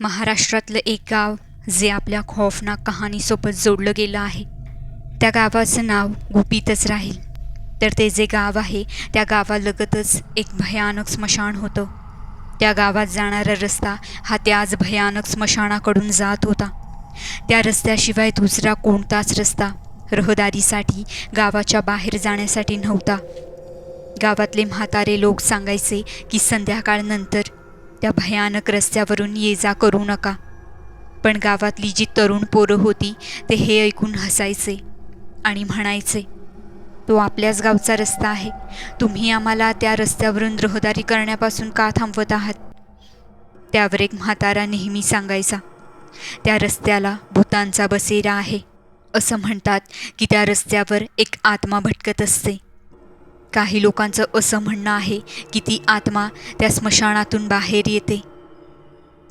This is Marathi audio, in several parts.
महाराष्ट्रातलं एक गाव जे आपल्या खौफनाक कहाणीसोबत जोडलं गेलं आहे. त्या गावाचं नाव गुपितच राहील. तर ते जे गाव आहे त्या गावालगतच एक भयानक स्मशान होतं. त्या गावात जाणारा रस्ता हा त्याच भयानक स्मशानाकडून जात होता. त्या रस्त्याशिवाय दुसरा कोणताच रस्ता रहदारीसाठी गावाच्या बाहेर जाण्यासाठी नव्हता. गावातले म्हातारे लोक सांगायचे की संध्याकाळनंतर त्या भयानक रस्त्यावरून ये जा करू नका. पण गावातली जी तरुण पोरं होती ते हे ऐकून हसायचे आणि म्हणायचे तो आपल्याच गावचा रस्ता आहे. तुम्ही आम्हाला त्या रस्त्यावरून रहदारी करण्यापासून का थांबवत आहात? त्यावर एक म्हातारा नेहमी सांगायचा त्या रस्त्याला भूतांचा बसेरा आहे. असं म्हणतात की त्या रस्त्यावर एक आत्मा भटकत असते. काही लोकांचं असं म्हणणं आहे की ती आत्मा त्या स्मशानातून बाहेर येते.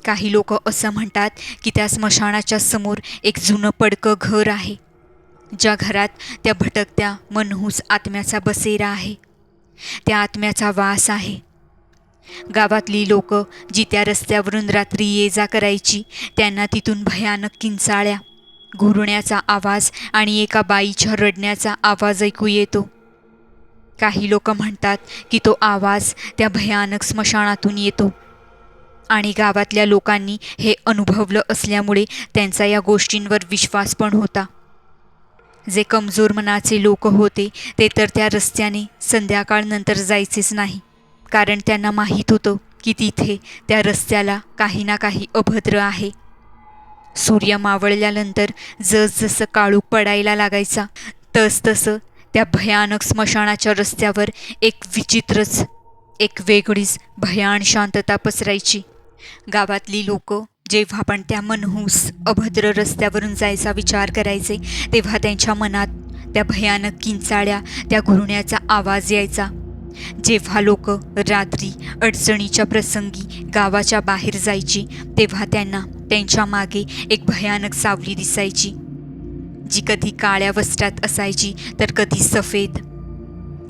काही लोक असं म्हणतात की त्या स्मशानाच्या समोर एक जुनं पडकं घर आहे ज्या घरात त्या भटकत्या मनहूस आत्म्याचा बसेरा आहे. त्या आत्म्याचा वास आहे. गावातली लोक जी त्या रस्त्यावरून रात्री ये जा करायची त्यांना तिथून भयानक किंचाळ्या घुरण्याचा आवाज आणि एका बाईच्या रडण्याचा आवाज ऐकू येतो. काही लोक म्हणतात की तो आवाज त्या भयानक स्मशानातून येतो. आणि गावातल्या लोकांनी हे अनुभवलं असल्यामुळे त्यांचा या गोष्टींवर विश्वास पण होता. जे कमजोर मनाचे लोक होते ते तर त्या रस्त्याने संध्याकाळनंतर जायचेच नाही. कारण त्यांना माहीत होतं की तिथे त्या रस्त्याला काही ना काही अभद्र आहे. सूर्य मावळल्यानंतर जसजसं काळूक पडायला लागायचा तसतसं त्या भयानक स्मशानाच्या रस्त्यावर एक विचित्रच एक वेगळीच भयान शांतता पसरायची. गावातली लोक जेव्हा पण त्या मनहूस अभद्र रस्त्यावरून जायचा विचार करायचे तेव्हा त्यांच्या मनात त्या भयानक किंचाळ्या त्या घुरण्याचा आवाज यायचा. जेव्हा लोक रात्री अडचणीच्या प्रसंगी गावाच्या बाहेर जायची तेव्हा त्यांना त्यांच्या मागे एक भयानक सावली दिसायची. जी कधी काळ्या वस्त्रात असायची तर कधी सफेद.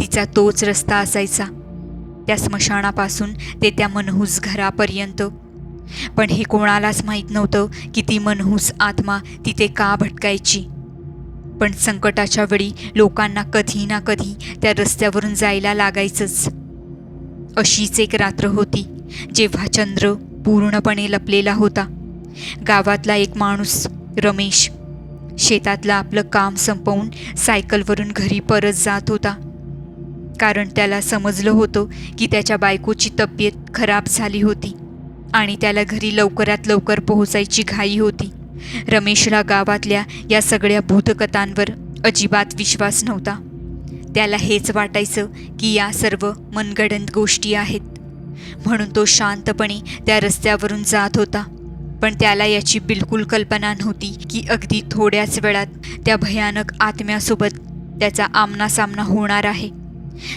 तिचा तोच रस्ता असायचा. त्या स्मशानापासून ते त्या मनहूस घरापर्यंत. पण हे कोणालाच माहीत नव्हतं की ती मनहूस आत्मा तिथे का भटकायची. पण संकटाच्या वेळी लोकांना कधी ना कधी त्या रस्त्यावरून जायला लागायचंच. अशीच एक रात्र होती जेव्हा चंद्र पूर्णपणे लपलेला होता. गावातला एक माणूस रमेश शेतातलं आपलं काम संपवून सायकलवरून घरी परत जात होता. कारण त्याला समजलं होतं की त्याच्या बायकोची तब्येत खराब झाली होती आणि त्याला घरी लवकरात लवकर पोहोचायची घाई होती. रमेशला गावातल्या या सगळ्या भूतकथांवर अजिबात विश्वास नव्हता. त्याला हेच वाटायचं की या सर्व मनगडंत गोष्टी आहेत. म्हणून तो शांतपणे त्या रस्त्यावरून जात होता. पण त्याला याची बिलकुल कल्पना नव्हती की अगदी थोड्याच वेळात त्या भयानक आत्म्यासोबत त्याचा आमनासामना होणार आहे.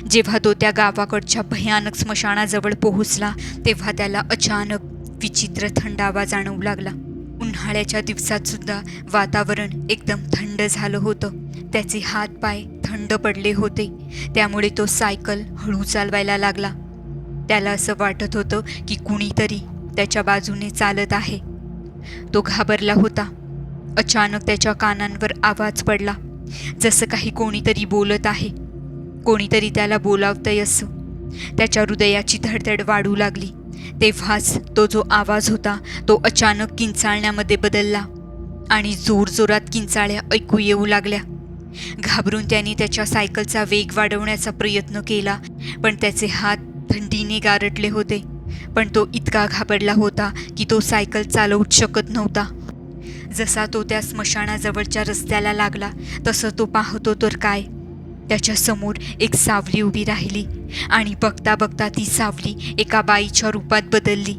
जेव्हा तो त्या गावाकडच्या भयानक स्मशानाजवळ पोहोचला तेव्हा त्याला अचानक विचित्र थंडावा जाणवू लागला. उन्हाळ्याच्या दिवसात सुद्धा वातावरण एकदम थंड झालं होतं. त्याचे हात पाय थंड पडले होते. त्यामुळे तो सायकल हळू चालवायला लागला. त्याला असं वाटत होतं की कुणीतरी त्याच्या बाजूने चालत आहे. तो घाबरला होता. अचानक त्याच्या कानांवर आवाज पडला. जसं काही कोणीतरी बोलत आहे. कोणीतरी त्याला बोलावतंय असं. त्याच्या हृदयाची धडधड वाढू लागली. तेव्हाच तो जो आवाज होता तो अचानक किंचाळण्यामध्ये बदलला. आणि जोरजोरात किंचाळ्या ऐकू येऊ लागल्या. घाबरून त्याने त्याच्या सायकलचा वेग वाढवण्याचा प्रयत्न केला पण त्याचे हात थंडीने गारटले होते. पण तो इतका घाबरला होता की तो सायकल चालवूच शकत नव्हता. जसा तो त्या स्मशानाजवळच्या रस्त्याला लागला तसं तो पाहतो तर काय? त्याच्यासमोर एक सावली उभी राहिली आणि बघता बघता ती सावली एका बाईच्या रूपात बदलली.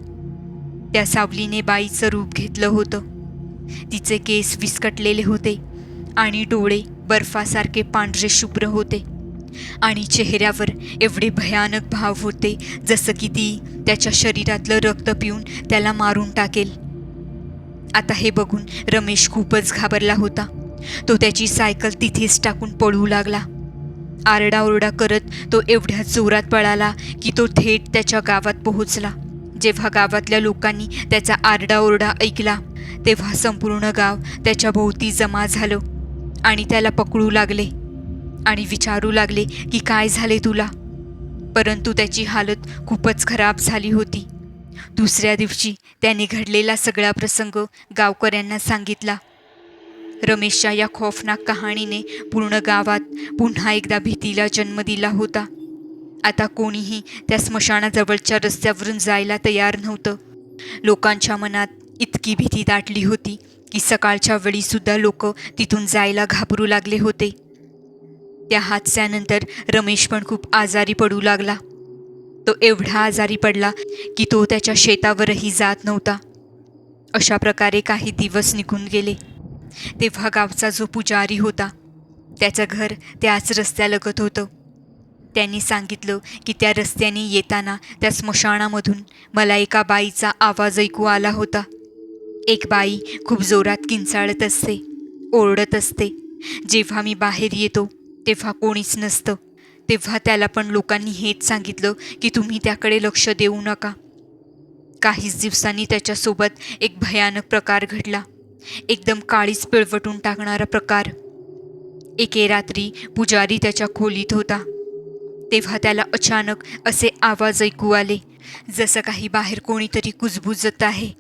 त्या सावलीने बाईचं रूप घेतलं होतं. तिचे केस विस्कटलेले होते आणि डोळे बर्फासारखे पांढरे शुभ्र होते. आणि चेहऱ्यावर एवढे भयानक भाव होते जसं की ती त्याच्या शरीरातलं रक्त पिऊन त्याला मारून टाकेल. आता हे बघून रमेश खूपच घाबरला होता. तो त्याची सायकल तिथेच टाकून पळू लागला. आरडाओरडा करत तो एवढ्या जोरात पळाला की तो थेट त्याच्या गावात पोहोचला. जेव्हा गावातल्या लोकांनी त्याचा आरडाओरडा ऐकला तेव्हा संपूर्ण गाव त्याच्या भोवती जमा झालं आणि त्याला पकडू लागले. आणि विचारू लागले की काय झाले तुला? परंतु त्याची हालत खूपच खराब झाली होती. दुसऱ्या दिवशी त्याने घडलेला सगळा प्रसंग गावकऱ्यांना सांगितला. रमेशच्या या खौफनाक कहाणीने पूर्ण गावात पुन्हा एकदा भीतीला जन्म दिला होता. आता कोणीही त्या स्मशानाजवळच्या रस्त्यावरून जायला तयार नव्हतं. लोकांच्या मनात इतकी भीती दाटली होती की सकाळच्या वेळीसुद्धा लोक तिथून जायला घाबरू लागले होते. त्या हादस्यानंतर रमेश पण खूप आजारी पडू लागला. तो एवढा आजारी पडला की तो त्याच्या शेतावरही जात नव्हता. अशा प्रकारे काही दिवस निघून गेले. तेव्हा गावचा जो पुजारी होता त्याचं घर त्याच रस्त्यालगत होतं. त्यांनी सांगितलं की त्या रस्त्याने येताना त्या स्मशानामधून मला एका बाईचा आवाज ऐकू आला होता. एक बाई खूप जोरात किंचाळत असते ओरडत असते. जेव्हा मी बाहेर येतो तेव्हा कोणीच नसतं. तेव्हा त्याला पण लोकांनी हेच सांगितलं की तुम्ही त्याकडे लक्ष देऊ नका. काहीच दिवसांनी त्याच्यासोबत एक भयानक प्रकार घडला. एकदम काळीच पिळवटून टाकणारा प्रकार. एके रात्री पुजारी त्याच्या खोलीत होता. तेव्हा त्याला अचानक असे आवाज ऐकू आले जसं काही बाहेर कोणीतरी कुजबुजत आहे.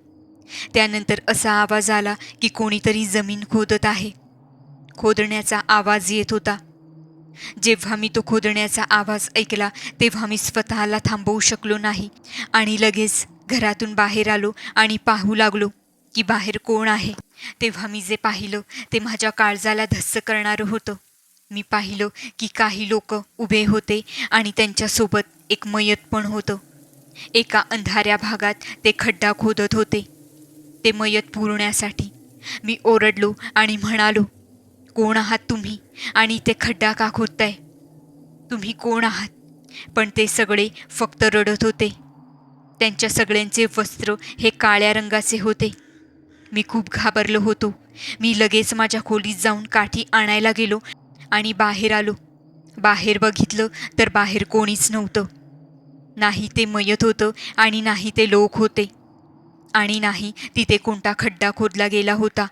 त्यानंतर असा आवाज आला की कोणीतरी जमीन खोदत आहे. खोदण्याचा आवाज येत होता. जेव्हा मी तो खोदण्याचा आवाज ऐकला तेव्हा मी स्वतःला थांबवू शकलो नाही. आणि लगेच घरातून बाहेर आलो आणि पाहू लागलो की बाहेर कोण आहे. तेव्हा मी जे पाहिलं ते माझ्या काळजाला धस्स करणारं होतं. मी पाहिलं की काही लोक उभे होते आणि त्यांच्यासोबत एक मयत पण होतं. एका अंधाऱ्या भागात ते खड्डा खोदत होते. ते मयत पुरण्यासाठी मी ओरडलो आणि म्हणालो कोण आहात तुम्ही? आणि ते खड्डा का खोदताय? तुम्ही कोण आहात? पण ते सगळे फक्त रडत होते. त्यांच्या सगळ्यांचे वस्त्र हे काळ्या रंगाचे होते. मी खूप घाबरलो होतो. मी लगेच माझ्या खोलीत जाऊन काठी आणायला गेलो आणि बाहेर आलो. बाहेर बघितलं तर बाहेर कोणीच नव्हतं. नाही ते मयत होतं आणि नाही ते लोक होते. आणि नाही तिथे कोणता खड्डा खोदला गेला होता.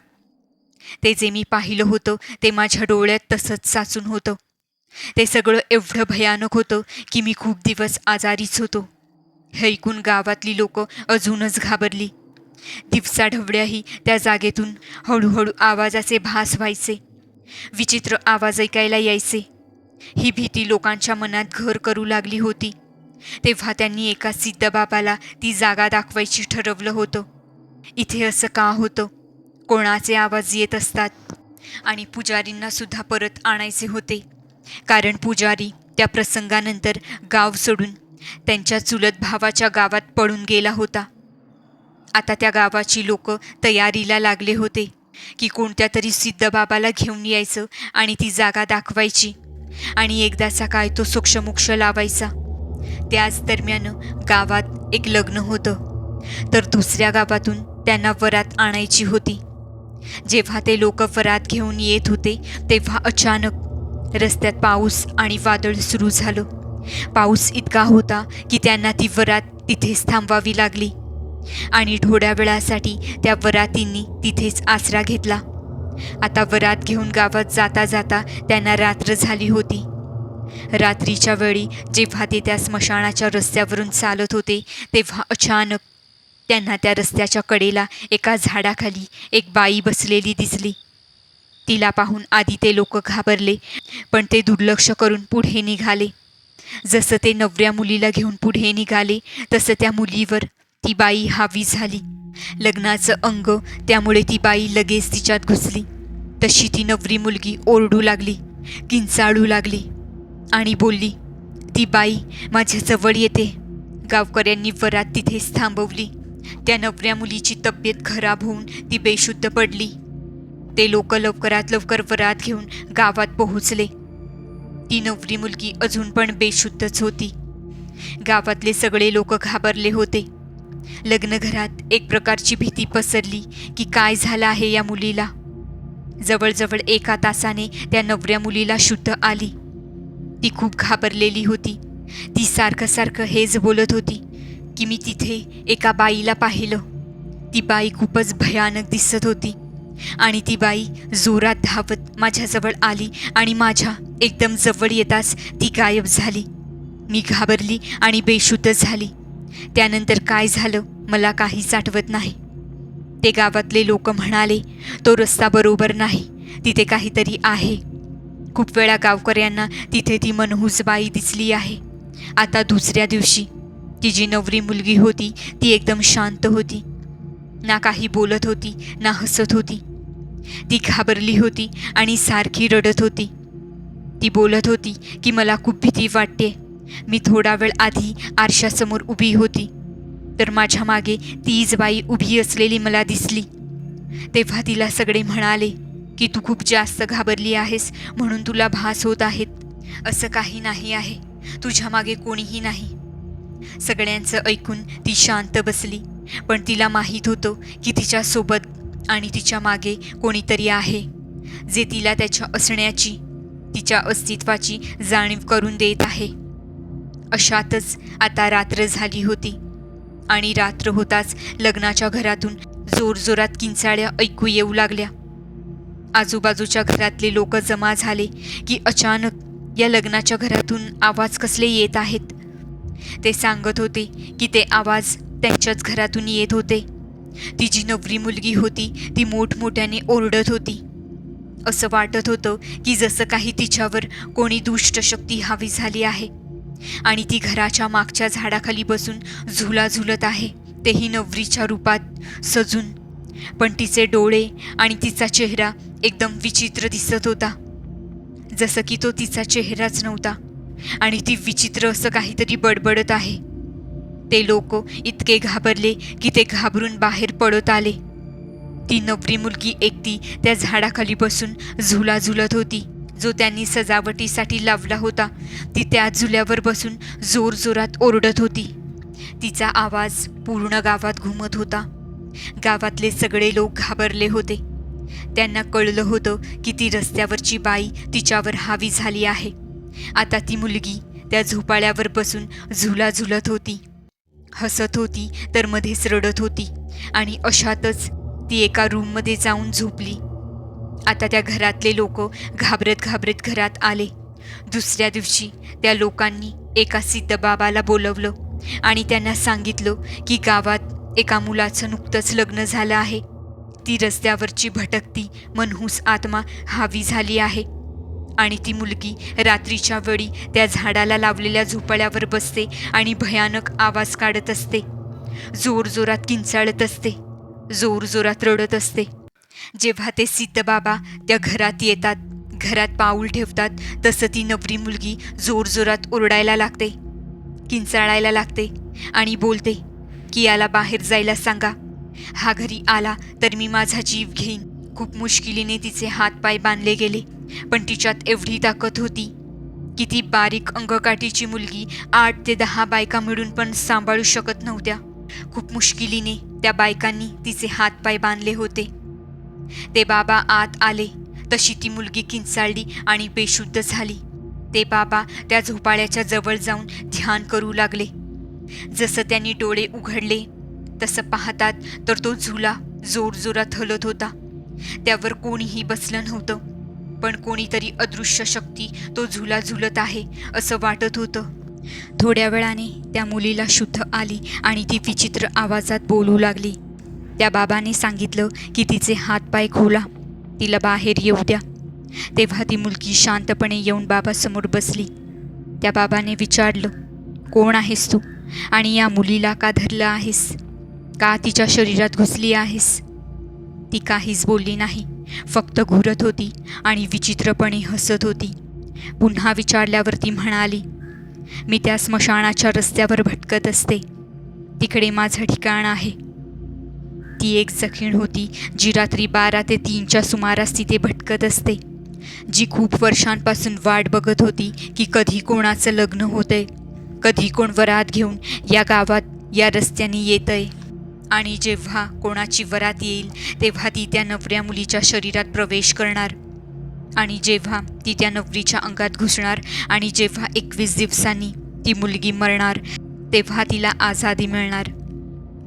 ते जे मी पाहिलं होतं ते माझ्या डोळ्यात तसंच साचून होतं. ते सगळं एवढं भयानक होतं की मी खूप दिवस आजारीच होतो. हे ऐकून गावातली लोक अजूनच घाबरली. दिवसाढवळ्याही त्या जागेतून हळूहळू आवाजाचे भास व्हायचे. विचित्र आवाज ऐकायला यायचे. ही भीती लोकांच्या मनात घर करू लागली होती. तेव्हा त्यांनी एका सिद्धबाबाला ती जागा दाखवायची ठरवलं होतं. इथे असं का होतं? कोणाचे आवाज येत असतात? आणि पुजारींना सुद्धा परत आणायचे होते. कारण पुजारी त्या प्रसंगानंतर गाव सोडून त्यांच्या चुलत भावाच्या गावात पळून गेला होता. आता त्या गावाची लोक तयारीला लागले होते की कोणत्या तरी सिद्धबाबाला घेऊन यायचं आणि ती जागा दाखवायची. आणि एकदाचा काय तो सूक्ष्मोक्ष लावायचा. त्याच दरम्यान गावात एक लग्न होतं. तर दुसऱ्या गावातून त्यांना वरात आणायची होती. जेव्हा ते लोक वरात घेऊन येत होते तेव्हा अचानक रस्त्यात पाऊस आणि वादळ सुरू झालं. पाऊस इतका होता की त्यांना ती वरात तिथेच थांबवावी लागली आणि थोड्या वेळासाठी त्या वरातींनी तिथेच आसरा घेतला. आता वरात घेऊन गावात जाता जाता त्यांना रात्र झाली होती. रात्रीच्या वेळी जेव्हा ते त्या स्मशानाच्या रस्त्यावरून चालत होते तेव्हा अचानक त्यांना त्या रस्त्याच्या कडेला एका झाडाखाली एक बाई बसलेली दिसली. तिला पाहून आधी ते लोक घाबरले पण ते दुर्लक्ष करून पुढे निघाले. जसं ते नवऱ्या मुलीला घेऊन पुढे निघाले तसं त्या मुलीवर ती बाई हावी झाली. लग्नाचं अंग त्यामुळे ती बाई लगेच तिच्यात घुसली. तशी ती नवरी मुलगी ओरडू लागली किंचाळू लागली आणि बोलली ती बाई माझ्या जवळ येते. गावकऱ्यांनी वरात तिथेच थांबवली. त्या नवऱ्या मुलीची तब्येत खराब होऊन ती बेशुद्ध पडली. ते लोक लवकरात लवकर वरात घेऊन गावात पोहोचले. ती नवरी मुलगी अजून पण बेशुद्धच होती. गावातले सगळे लोक घाबरले होते. लग्नघरात एक प्रकारची भीती पसरली की काय झालं आहे या मुलीला. जवळजवळ एका तासाने त्या नवऱ्या मुलीला शुद्ध आली. ती खूप घाबरलेली होती. ती सारखं सारखं हेच बोलत होती. की मी तिथे एका बाईला पाहिलं. ती बाई खूपच भयानक दिसत होती. आणि ती बाई जोरात धावत माझ्याजवळ आली आणि माझ्या एकदम जवळ येताच ती गायब झाली. मी घाबरली आणि बेशुद्ध झाली. त्यानंतर काय झालं मला काहीच आठवत नाही. ते गावातले लोक म्हणाले तो रस्ता बरोबर नाही. तिथे काहीतरी आहे. खूप वेळा गावकऱ्यांना तिथे ती मनहूस बाई दिसली आहे. आता दुसऱ्या दिवशी जी नवरी मुलगी होती ती एकदम शांत होती. ना काही बोलत होती ना हसत होती. ती घाबरली होती आणि सारखी रडत होती. ती बोलत होती की मला खूप भीती वाटते. मी थोडा वेळ आधी आरशासमोर उभी होती. तर माझ्या मागे तीच बाई उभी असलेली मला दिसली. तेव्हा तिला सगळे म्हणाले की तू खूप जास्त घाबरली आहेस म्हणून तुला भास होत आहेत. असं काही नाही आहे. तुझ्या मागे कोणीही नाही. सगळ्यांचं ऐकून ती शांत बसली. पण तिला माहीत होतं की तिच्यासोबत आणि तिच्यामागे कोणीतरी आहे जे तिला त्याच्या असण्याची तिच्या अस्तित्वाची जाणीव करून देत आहे. अशातच आता रात्र झाली होती आणि रात्र होताच लग्नाच्या घरातून जोरजोरात किंचाळ्या ऐकू येऊ लागल्या. आजूबाजूच्या घरातले लोक जमा झाले की अचानक या लग्नाच्या घरातून आवाज कसले येत आहेत? ते सांगत होते की ते आवाज त्यांच्याच घरातून येत होते. ती जी नवरी मुलगी होती ती मोठमोठ्याने ओरडत होती. असं वाटत होतं की जसं काही तिच्यावर कोणी दुष्ट शक्ती हवी झाली आहे आणि ती घराच्या मागच्या झाडाखाली बसून झुला झुलत आहे तेही नवरीच्या रूपात सजून. पण तिचे डोळे आणि तिचा चेहरा एकदम विचित्र दिसत होता. जसं की तो तिचा चेहराच नव्हता आणि ती विचित्र असं काहीतरी बडबडत आहे. ते लोक इतके घाबरले की ते घाबरून बाहेर पडत आले. ती नवरी मुलगी एकटी त्या झाडाखाली बसून झुला झुलत होती. जो त्यांनी सजावटीसाठी लावला होता ती त्या झुल्यावर बसून जोरजोरात ओरडत होती. तिचा आवाज पूर्ण गावात घुमत होता. गावातले सगळे लोक घाबरले होते. त्यांना कळलं होतं की ती रस्त्यावरची बाई तिच्यावर हावी झाली आहे. आता ती मुलगी त्या झोपाळ्यावर बसून झुला झुलत होती. हसत होती तर मध्येच रडत होती आणि अशातच ती एका रूममध्ये जाऊन झोपली. आता त्या घरातले लोक घाबरत घाबरत घरात आले. दुसऱ्या दिवशी त्या लोकांनी एका सिद्धबाबाला बोलवलं आणि त्यांना सांगितलं की गावात एका मुलाचं नुकतंच लग्न झालं आहे. ती रस्त्यावरची भटकती मनहूस आत्मा हावी झाली आहे. आणि ती मुलगी रात्रीच्या वेळी त्या झाडाला लावलेल्या झोपड्यावर बसते आणि भयानक आवाज काढत असते. जोरजोरात किंचाळत असते. जोरजोरात रडत असते. जेव्हा ते सीतबाबा त्या घरात येतात घरात पाऊल ठेवतात तसं ती नवरी मुलगी जोरजोरात ओरडायला लागते किंचाळायला लागते आणि बोलते की याला बाहेर जायला सांगा. हा घरी आला तर मी माझा जीव घेईन. खूप मुश्किलीने तिचे हातपाय बांधले गेले. पण तिच्यात एवढी ताकद होती की ती बारीक अंगकाठीची मुलगी आठ ते दहा बायका मिळून पण सांभाळू शकत नव्हत्या. खूप मुश्किलीने त्या बायकांनी तिचे हातपाय बांधले होते. ते बाबा आत आले तशी ती मुलगी किंचाळली आणि बेशुद्ध झाली. ते बाबा त्या झोपाळ्याच्या जवळ जाऊन ध्यान करू लागले. जसं त्यांनी डोळे उघडले तसं पाहतात तर तो झुला जोरजोरात हलत होता. त्यावर कोणीही बसलं नव्हतं. पण कोणीतरी अदृश्य शक्ती तो झुला झुलत आहे असं वाटत होतं. थोड्या वेळाने त्या मुलीला शुद्ध आली आणि ती विचित्र आवाजात बोलू लागली. त्या बाबाने सांगितलं की तिचे हातपाय खोला तिला बाहेर येऊ द्या. तेव्हा ती मुलगी शांतपणे येऊन बाबासमोर बसली. त्या बाबाने विचारलं कोण आहेस तू? आणि या मुलीला का धरलं आहेस? का तिच्या शरीरात घुसली आहेस? ती काहीच बोलली नाही. फक्त घुरत होती आणि विचित्रपणे हसत होती. पुन्हा विचारल्यावर ती म्हणाली मी त्या स्मशानाच्या रस्त्यावर भटकत असते. तिकडे माझं ठिकाण आहे. ती एक जखीण होती जी रात्री बारा ते तीनच्या सुमारास तिथे भटकत असते. जी खूप वर्षांपासून वाट बघत होती की कधी कोणाचं लग्न होतंय कधी कोण वरात घेऊन या गावात या रस्त्याने येतंय. आणि जेव्हा कोणाची वरात येईल तेव्हा ती त्या नवऱ्या मुलीच्या शरीरात प्रवेश करणार. आणि जेव्हा ती त्या नवरीच्या अंगात घुसणार आणि जेव्हा एकवीस दिवसांनी ती मुलगी मरणार तेव्हा तिला आझादी मिळणार.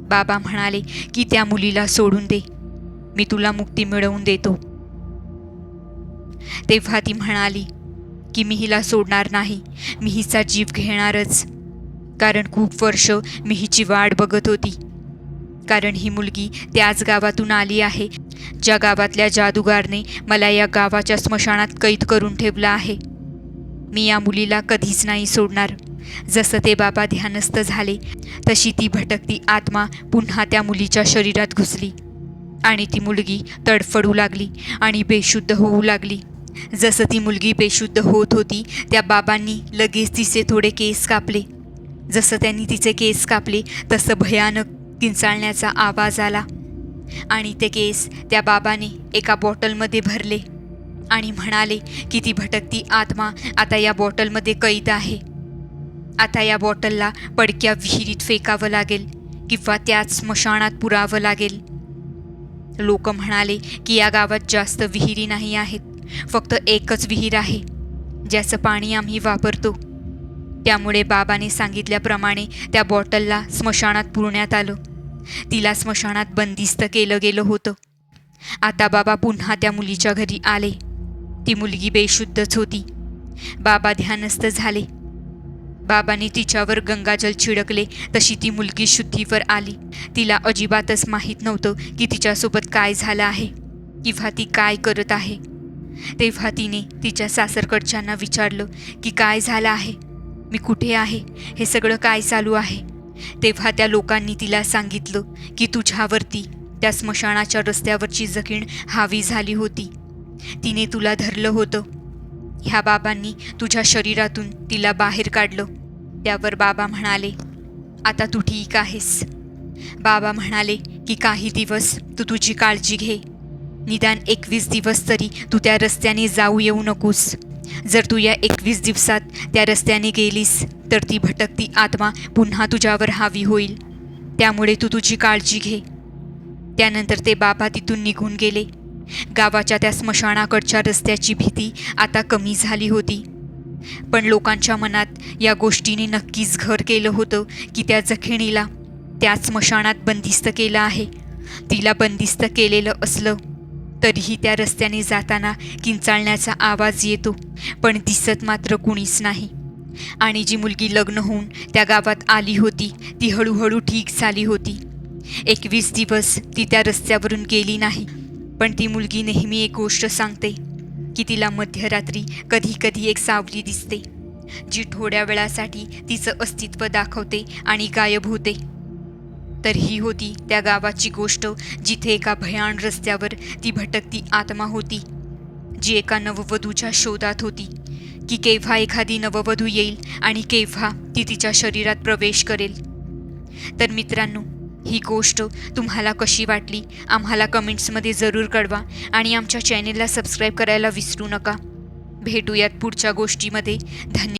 बाबा म्हणाले की त्या मुलीला सोडून दे. मी तुला मुक्ती मिळवून देतो. तेव्हा ती म्हणाली की मी हिला सोडणार नाही. मी हिचा जीव घेणारच. कारण खूप वर्ष मी हिची वाट बघत होती. कारण ही मुलगी त्याच गावातून आली आहे. ज्या गावातल्या जादूगारने मला या गावाच्या स्मशानात कैद करून ठेवलं आहे. मी या मुलीला कधीच नाही सोडणार. जसं ते बाबा ध्यानस्थ झाले तशी ती भटकती आत्मा पुन्हा त्या मुलीच्या शरीरात घुसली. आणि ती मुलगी तडफडू लागली आणि बेशुद्ध होऊ लागली. जसं ती मुलगी बेशुद्ध होत होती त्या बाबांनी लगेच तिचे थोडे केस कापले. जसं त्यांनी तिचे केस कापले तसं भयानक किंचाळण्याचा आवाज आला. आणि ते केस त्या बाबाने एका बॉटलमध्ये भरले. आणि म्हणाले की ती भटकती आत्मा आता या बॉटलमध्ये कैद आहे. आता या बॉटलला पडक्या विहिरीत फेकावं लागेल किंवा त्याच स्मशानात पुरावं लागेल. लोक म्हणाले की या गावात जास्त विहिरी नाही आहेत फक्त एकच विहीर आहे ज्याचं पाणी आम्ही वापरतो. त्यामुळे बाबाने सांगितल्याप्रमाणे त्या बॉटलला स्मशानात पुरण्यात आलं. तिला स्मशानात बंदिस्त केलं गेलं होतं. आता बाबा पुन्हा त्या मुलीच्या घरी आले. ती मुलगी बेशुद्धच होती. बाबा ध्यानस्थ झाले. बाबाने तिच्यावर गंगाजल छिडकले तशी ती मुलगी शुद्धीवर आली. तिला अजिबातच माहीत नव्हतं की तिच्यासोबत काय झालं आहे किंवा ती काय करत आहे. तेव्हा तिने तिच्या सासरकडच्यांना विचारलं की काय झालं आहे? मी कुठे आहे? हे सगळं काय चालू आहे? तेव्हा त्या लोकांनी तिला सांगितलं की तुझ्यावरती त्या स्मशानाच्या रस्त्यावरची जखीण हावी झाली होती. तिने तुला धरलं होतं. ह्या बाबांनी तुझ्या शरीरातून तिला बाहेर काढलं. त्यावर बाबा म्हणाले आता तू ठीक आहेस. बाबा म्हणाले की काही दिवस तू तुझी काळजी घे. निदान एकवीस दिवस तरी तू त्या रस्त्याने जाऊ येऊ नकोस. जर तू या एकवीस दिवसात त्या रस्त्याने गेलीस तर ती भटकती आत्मा पुन्हा तुझ्यावर हावी होईल. त्यामुळे तू तुझी काळजी घे. त्यानंतर ते बाबा तिथून निघून गेले. गावाच्या त्या स्मशानाकडच्या रस्त्याची भीती आता कमी झाली होती. पण लोकांच्या मनात या गोष्टीने नक्कीच घर केलं होतं की त्या जखिणीला त्या स्मशानात बंदिस्त केलं आहे. तिला बंदिस्त केलेलं असलं तरीही त्या रस्त्याने जाताना किंचाळण्याचा आवाज येतो पण दिसत मात्र कुणीच नाही. आणि जी मुलगी लग्न होऊन त्या गावात आली होती ती हळूहळू ठीक झाली होती. एकवीस दिवस ती त्या रस्त्यावरून गेली नाही पण ती मुलगी नेहमी एक गोष्ट सांगते की तिला मध्यरात्री कधी कधी एक सावली दिसते जी थोड्या वेळासाठी तिचं अस्तित्व दाखवते आणि गायब होते. तर ही होती त्या गावाची गोष्ट जिथे एका भयान रस्त्यावर ती भटकती आत्मा होती जी एका नववधूच्या शोधात होती की केव्हा एखादी नववधू येईल आणि केव्हा ती तिच्या शरीरात प्रवेश करेल. तर मित्रांनो ही गोष्ट तुम्हाला कशी वाटली आम्हाला कमेंट्समध्ये जरूर कळवा आणि आमच्या चॅनेलला सबस्क्राईब करायला विसरू नका. भेटूयात पुढच्या गोष्टीमध्ये. धन्यवाद